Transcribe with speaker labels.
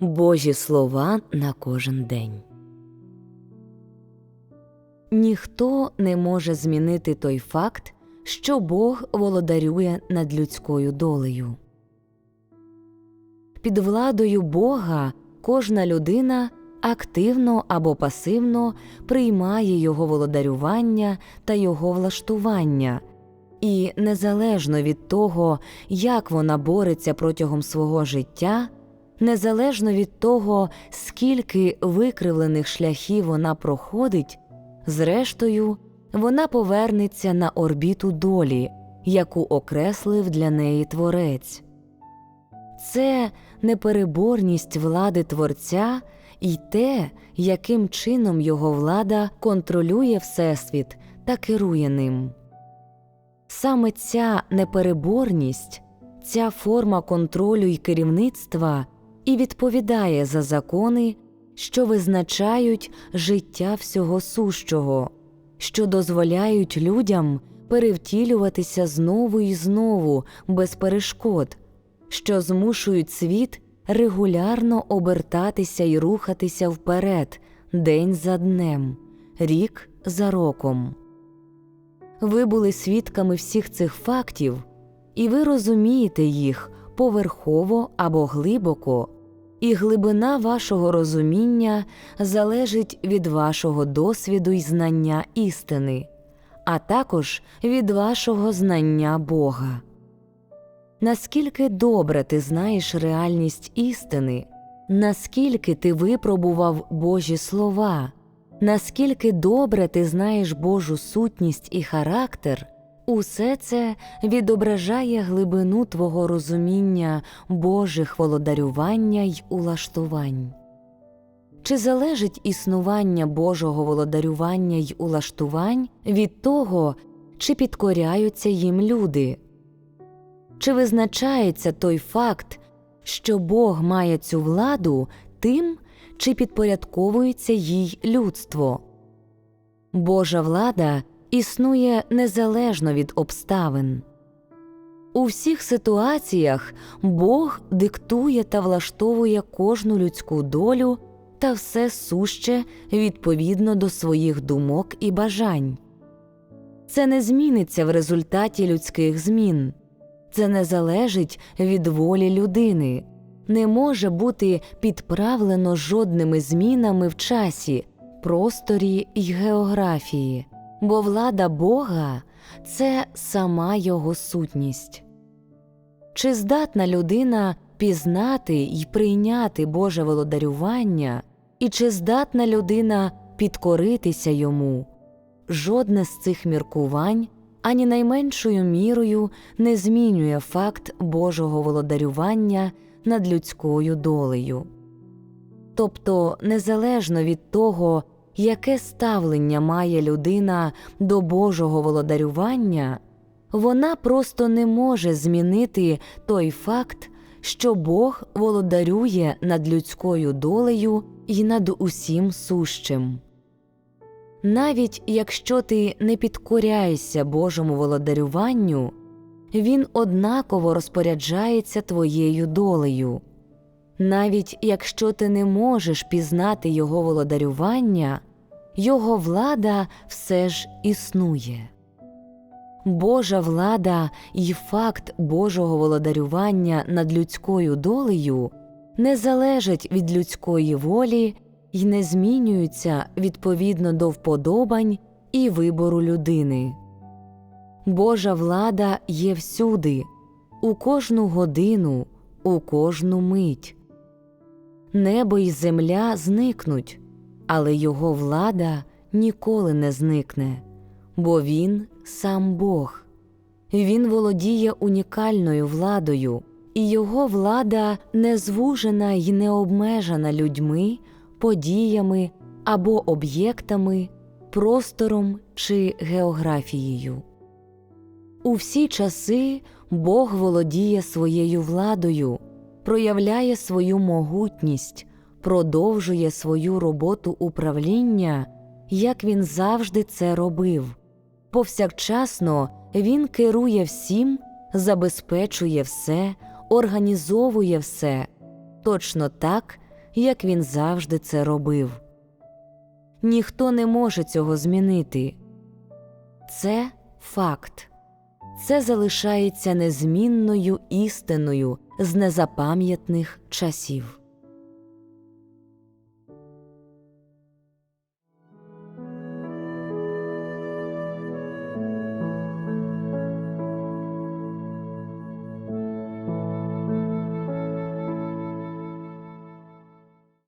Speaker 1: Божі слова на кожен день. Ніхто не може змінити той факт, що Бог володарює над людською долею. Під владою Бога кожна людина активно або пасивно приймає його володарювання та його влаштування, і незалежно від того, як вона бореться протягом свого життя, незалежно від того, скільки викривлених шляхів вона проходить, зрештою вона повернеться на орбіту долі, яку окреслив для неї творець. Це непереборність влади Творця і те, яким чином його влада контролює Всесвіт та керує ним. Саме ця непереборність, ця форма контролю і керівництва і відповідає за закони, що визначають життя всього сущого, що дозволяють людям перевтілюватися знову і знову без перешкод, що змушують світ регулярно обертатися і рухатися вперед день за днем, рік за роком. Ви були свідками всіх цих фактів, і ви розумієте їх поверхово або глибоко, і глибина вашого розуміння залежить від вашого досвіду й знання істини, а також від вашого знання Бога. Наскільки добре ти знаєш реальність істини, наскільки ти випробував Божі слова, наскільки добре ти знаєш Божу сутність і характер, усе це відображає глибину твого розуміння Божих володарювання й улаштувань. Чи залежить існування Божого володарювання й улаштувань від того, чи підкоряються їм люди? Чи визначається той факт, що Бог має цю владу тим, чи підпорядковується їй людство? Божа влада існує незалежно від обставин. У всіх ситуаціях Бог диктує та влаштовує кожну людську долю та все суще відповідно до своїх думок і бажань. Це не зміниться в результаті людських змін. Це не залежить від волі людини, не може бути підправлено жодними змінами в часі, просторі й географії, бо влада Бога це сама Його сутність. Чи здатна людина пізнати й прийняти Боже володарювання, і чи здатна людина підкоритися йому? Жодне з цих міркувань ані найменшою мірою не змінює факт Божого володарювання над людською долею. Тобто, незалежно від того, яке ставлення має людина до Божого володарювання, вона просто не може змінити той факт, що Бог володарює над людською долею і над усім сущим. Навіть якщо ти не підкоряєшся Божому володарюванню, Він однаково розпоряджається твоєю долею. Навіть якщо ти не можеш пізнати Його володарювання, Його влада все ж існує. Божа влада і факт Божого володарювання над людською долею не залежать від людської волі й не змінюються відповідно до вподобань і вибору людини. Божа влада є всюди, у кожну годину, у кожну мить. Небо й земля зникнуть, але Його влада ніколи не зникне, бо Він сам Бог. Він володіє унікальною владою, і його влада не звужена й не обмежена людьми подіями або об'єктами, простором чи географією. У всі часи Бог володіє своєю владою, проявляє свою могутність, продовжує свою роботу управління, як він завжди це робив. Повсякчасно він керує всім, забезпечує все, організовує все, точно так як він завжди це робив. Ніхто не може цього змінити. Це факт. Це залишається незмінною істиною з незапам'ятних часів.